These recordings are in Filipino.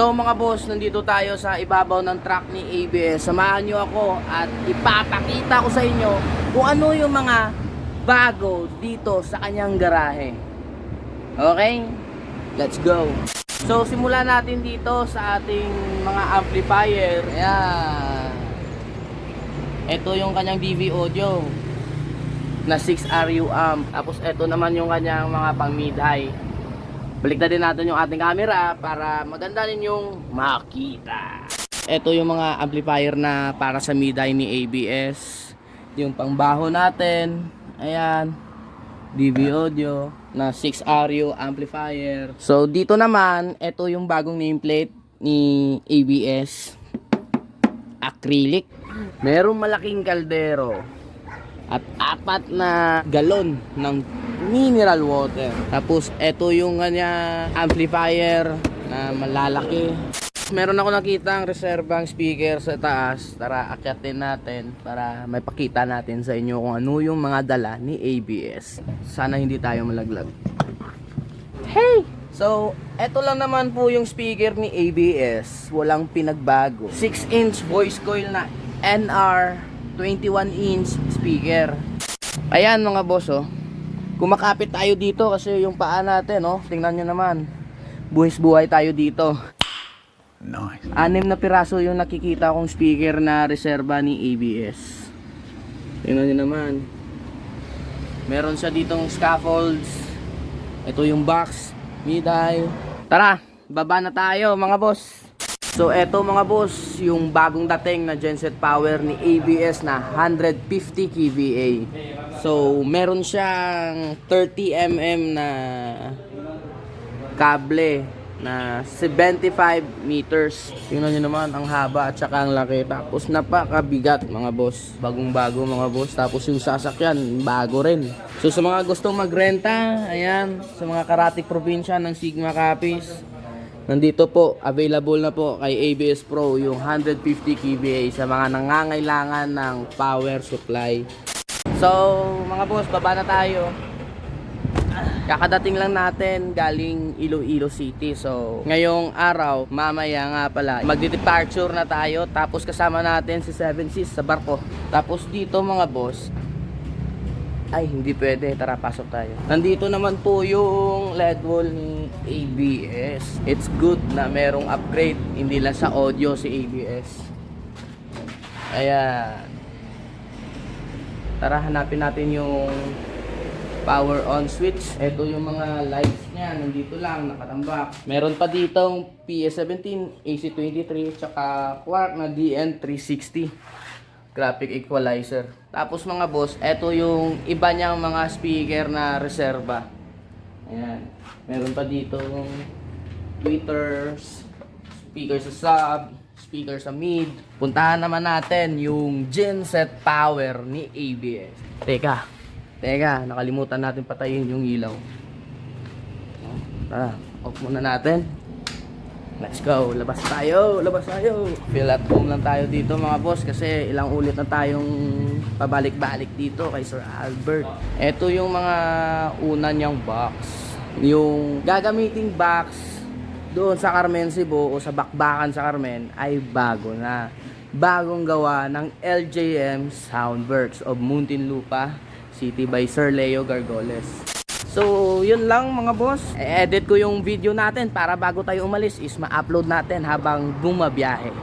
So mga boss, nandito tayo sa ibabaw ng truck ni ABS. Samahan nyo ako at ipapakita ko sa inyo kung ano yung mga bago dito sa kanyang garahe. Okay? Let's go! So simulan natin dito sa ating mga amplifier. Ayan. Ito yung kanyang DV audio na 6RU amp. Tapos ito naman yung kanyang mga pang mid-high. Balik din natin yung ating camera para maganda ninyong makita. Ito yung mga amplifier na para sa mid-high ni ABS. Yung pangbaho natin. Ayan. DV audio na 6RU amplifier. So dito naman, ito yung bagong nameplate ni ABS. Acrylic. Merong malaking kaldero at apat na galon ng mineral water. Tapos ito yung kanya amplifier na malalaki. Meron ako nakita ang reserbang speaker sa taas. Tara, akyatin natin para may pakita natin sa inyo kung ano yung mga dala ni ABS. Sana hindi tayo malaglag. Hey! So, eto lang naman po yung speaker ni ABS. Walang pinagbago. 6-inch voice coil na NR 21-inch speaker. Ayan mga boss oh. Kumakapit tayo dito kasi yung paa natin oh. Tingnan nyo naman. Buhis buhay tayo dito. Nice. Anim na piraso yung nakikita kong speaker na reserva ni ABS. Tingnan nyo naman. Meron siya ditong scaffolds. Ito yung box. Mid-high. Tara, baba na tayo mga boss. So eto mga boss, yung bagong dating na genset power ni ABS na 150 kVA. So meron siyang 30 mm na kable na 75 meters. Tingnan nyo naman ang haba at saka ang laki. Tapos napakabigat mga boss. Bagong bago mga boss. Tapos yung sasakyan, bago rin. So sa mga gustong magrenta, ayan, sa mga karatik probinsya ng Sigma Copies, nandito po, available na po kay ABS Pro yung 150 kVA sa mga nangangailangan ng power supply. So, mga boss, baba na tayo. Kakadating lang natin galing Iloilo City. So, ngayong araw, mamaya nga pala, magde-departure na tayo. Tapos kasama natin si Seven Seas sa barko. Tapos dito mga boss, ay hindi pwede, tara pasok tayo. Nandito naman po yung LED wall ni ABS. It's good na merong upgrade, hindi lang sa audio si ABS. Ayan. Tara hanapin natin yung power on switch. Ito yung mga lights niya, nandito lang, nakatambak. Meron pa ditong PS17, AC23, tsaka Quark na DN360 graphic equalizer. Tapos mga boss, ito yung iba niyang mga speaker na reserva. Ayan. Meron pa dito tweeters, speaker sa sub, speaker sa mid. Puntahan naman natin yung genset power ni ABS. Teka, teka, nakalimutan natin patayin yung ilaw. Tara, off muna natin. Let's go, labas tayo, labas tayo. Feel at home lang tayo dito mga boss kasi ilang ulit na tayong pabalik-balik dito kay Sir Albert. Ito yung mga una niyang box. Yung gagamiting box doon sa Carmen Cebu o sa Bakbakan sa Carmen ay bago na. Bagong gawa ng LJM Soundworks of Muntinlupa City by Sir Leo Gargoles. So, yun lang mga boss. E-edit ko yung video natin para bago tayo umalis is ma-upload natin habang bumabiyahe.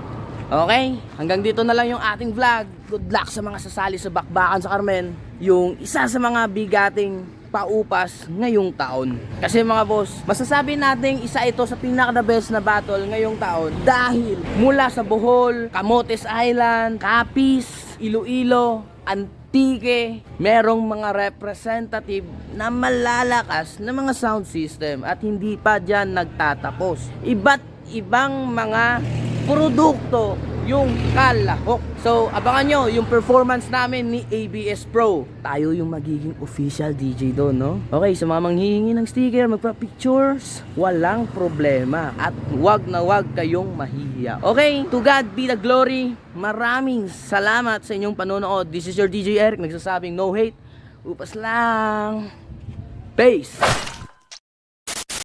Okay? Hanggang dito na lang yung ating vlog. Good luck sa mga sasali sa Bakbakan sa Carmen. Yung isa sa mga bigating paupas ngayong taon. Kasi mga boss, masasabi natin isa ito sa pinaka the best na battle ngayong taon dahil mula sa Bohol, Camotes Island, Capiz, Iloilo, Antique, merong mga representative na malalakas na mga sound system at hindi pa dyan nagtatapos. Iba't ibang mga produkto yung kalahok. So, abangan nyo yung performance namin ni ABS Pro. Tayo yung magiging official DJ doon, no? Okay, sa mga manghihingi ng sticker, magpa-pictures, walang problema. At wag na wag kayong mahihiya. Okay, to God be the glory. Maraming salamat sa inyong panonood. This is your DJ Eric, nagsasabing no hate. Upas lang. Peace!